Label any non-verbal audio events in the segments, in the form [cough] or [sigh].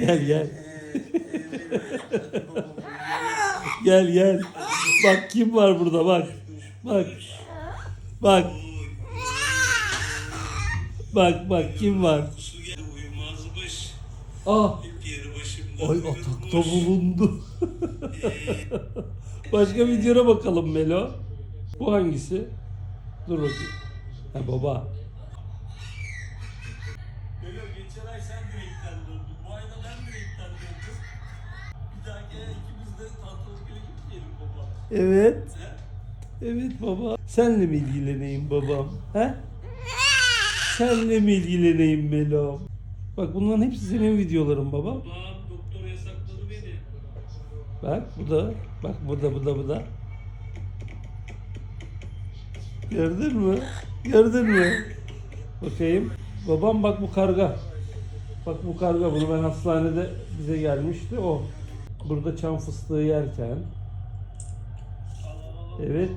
Gel gel. gel gel. Bak kim var burada bak. Bak. Bak. Bak bak kim var. Ah. Ay atakta bulundu. [laughs] Başka videona bakalım Melo. Bu hangisi? Dur bakayım. Ha baba. Melo geçen ay sen direkten Evet. Evet baba. Senle mi ilgileneyim babam? He? Senle mi ilgileneyim Melo? Bak bunların hepsi senin videoların baba. Babam doktor yasakladı beni. Bak bu da. Bak bu da bu da bu da. Gördün mü? Gördün mü? Bakayım. Babam bak bu karga. Bak bu karga bunu ben hastanede bize gelmişti o. Burada çam fıstığı yerken. Evet.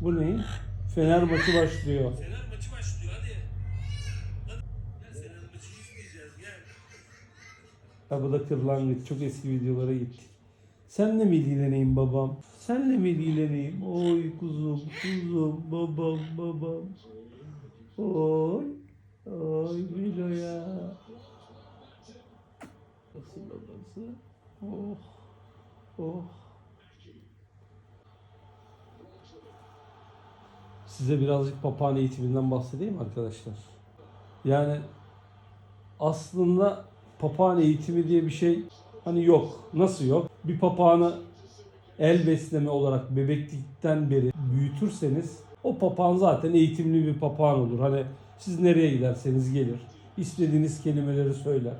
Bu ne? Fener maçı başlıyor. Fener maçı başlıyor hadi. Hadi. Fener maçını izleyeceğiz gel. Ha bu da kırlangıç. Çok eski videolara gittik. Senle mi ilgileneyim babam? Senle mi ilgileneyim? Oy kuzum, kuzum, babam, babam. Oy, oy Milo ya. Babası? Oh, oh. Size birazcık papağan eğitiminden bahsedeyim arkadaşlar. Yani aslında papağan eğitimi diye bir şey hani yok. Nasıl yok? Bir papağanı el besleme olarak bebeklikten beri büyütürseniz o papağan zaten eğitimli bir papağan olur. Hani siz nereye giderseniz gelir. İstediğiniz kelimeleri söyler.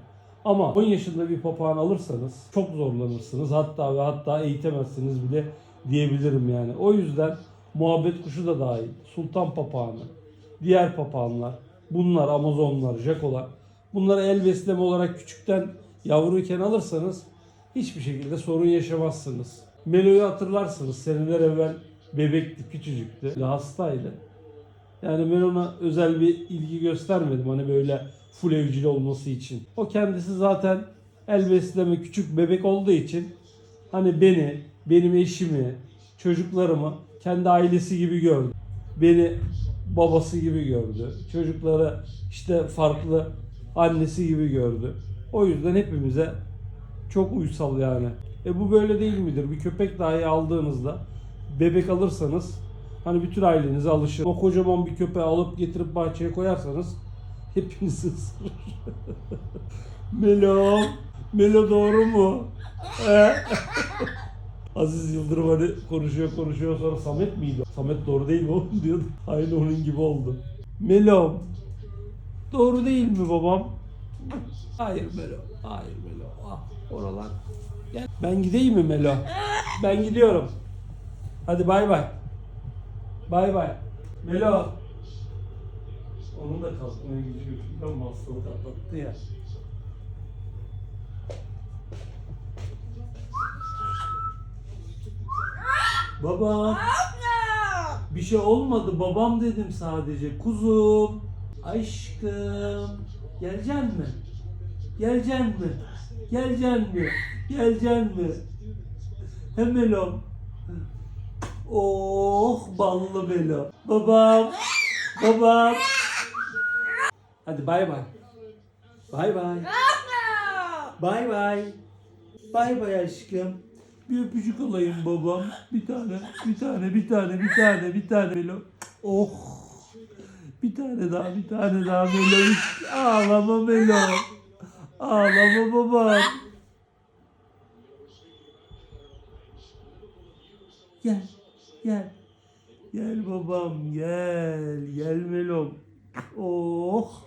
Ama 10 yaşında bir papağan alırsanız çok zorlanırsınız. Hatta ve hatta eğitemezsiniz bile diyebilirim yani. O yüzden muhabbet kuşu da dahil. Sultan papağanı, diğer papağanlar, bunlar Amazonlar, Jakolar. Bunları el besleme olarak küçükten yavruyken alırsanız hiçbir şekilde sorun yaşamazsınız. Melo'yu hatırlarsınız. Seneler evvel bebekti, küçücüktü. Hastaydı. Yani ben ona özel bir ilgi göstermedim. Hani böyle full evcil olması için. O kendisi zaten el besleme küçük bebek olduğu için hani beni, benim eşimi, çocuklarımı kendi ailesi gibi gördü. Beni babası gibi gördü. Çocukları işte farklı annesi gibi gördü. O yüzden hepimize çok uysal yani. E bu böyle değil midir? Bir köpek dahi aldığınızda bebek alırsanız hani bütün ailenize alışır. O kocaman bir köpeği alıp getirip bahçeye koyarsanız hepinizi ısırır. Melo, Melo doğru mu? Aziz Yıldırım hani konuşuyor konuşuyor sonra Samet miydi? Samet doğru değil mi oğlum diyordu. Aynı onun gibi oldu. Melo, doğru değil mi babam? Hayır Melo, hayır Melo. Ah oralar. Gel. Ben gideyim mi Melo? Ben gidiyorum. Hadi bay bay. Bay bay. Melo. Onun da kalkmaya gücü yok. Ama hastalık atlattı ya. Baba. Bir şey olmadı babam dedim sadece. Kuzum. Aşkım. Geleceksin mi? Geleceksin mi? Geleceksin mi? Geleceksin mi? He Melom. Oh ballı Melo. Babam. Babam. Hadi bay bay. Bay bay. Bay bay. Bay bay aşkım. Bir öpücük alayım babam. Bir tane, bir tane, bir tane, bir tane, bir tane Melo. Oh. Bir tane daha, bir tane daha Melo. Ağlama Melo. Ağlama babam. Gel, gel. Gel babam, gel. Gel Melom. Oh.